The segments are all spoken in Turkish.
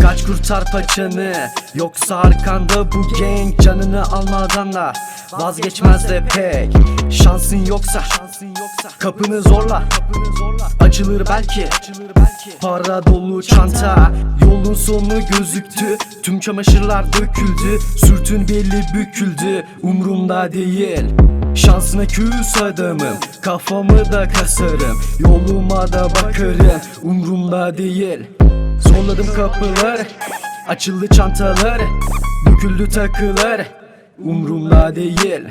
Kaç kurtar paçanı Yoksa arkanda bu gang Canını almadan da Vazgeçmez de pek. Şansın yoksa Kapını zorla Açılır belki. Para dolu çanta Yolun sonu gözüktü. Tüm çamaşırlar döküldü Sürtün belli büküldü. Umrumda değil Şansına küs adamım Kafamı da kasarım Yoluma da bakarım Umrumda değil. Zorladım kapıları Açıldı çantalar Döküldü takılar Umrumda değil.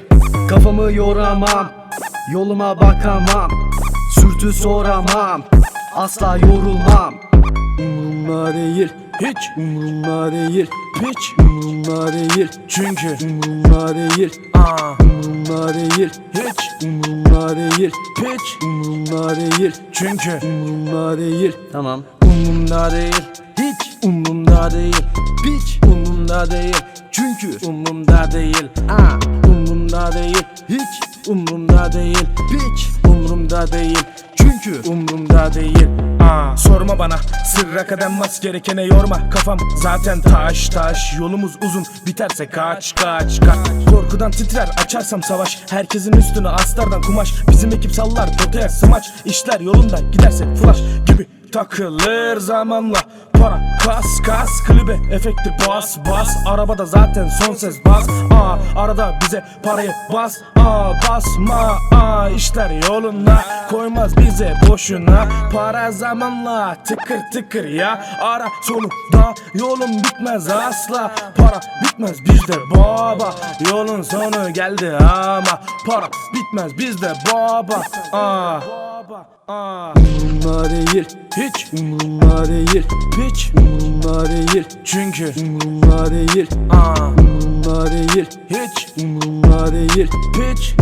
Kafamı yoramam Yoluma bakamam Sürtü soramam Asla yorulmam. Umrumda değil Hiç umrumda değil Hiç umrumda değil. Çünkü umrumda değil. Aa umrumda değil Hiç umrumda değil Hiç umrumda değil. Çünkü umrumda değil. Tamam. Umumda değil Hiç umumda değil Hiç umumda değil. Çünkü umumda değil. Aa, Umumda değil Hiç umumda değil Hiç umurumda değil. Çünkü umurumda değil. Aa, Sorma bana. Sırra kadem bas gerekene yorma Kafam. Zaten taş taş Yolumuz uzun. Biterse kaç kaç kaç. Korkudan titrer açarsam savaş. Herkesin üstüne astardan kumaş. Bizim ekip sallar potaya smaç. İşler yolunda giderse flash gibi takılır zamanla. Para kas kas klibe efekti bas bas. Arabada zaten son ses bas. Aa, arada bize parayı bas. Aa, basma. Aa, işler yoluna Koymaz bize boşuna Para zamanla tıkır tıkır ya. Ara sonunda yolun bitmez asla. Para bitmez bizde baba. Yolun sonu geldi ama Para bitmez bizde baba. Aa. Umrumda değil Hiç Umrumda değil hiç Umrumda değil. Çünkü Umrumda değil aa, Umrumda değil hiç Umrumda değil hiç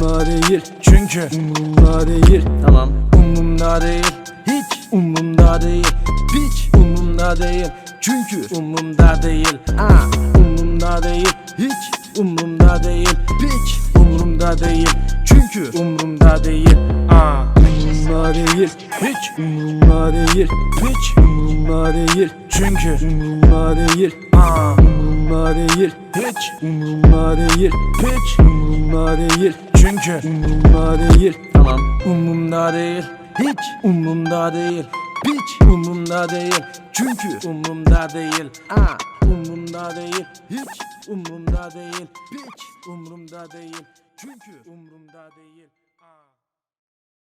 Umrumda değil çünkü Umrumda değil Tamam umumda değil hiç umumda değil hiç umumda değil çünkü umumda değil aa, umumda değil hiç umumda değil hiç umurumda değil çünkü umurumda değil aa, Umrumda değil hiç Umrumda değil hiç Umrumda değil çünkü Umrumda değil aa, Umrumda değil hiç Umrumda değil hiç Umrumda değil çünkü Umrumda değil. Tamam. Umumda değil. Hiç umumda değil. Hiç umumda değil. Çünkü umumda değil. Aa, umumda değil. Hiç umumda değil. Hiç umurumda değil. Çünkü umurumda değil.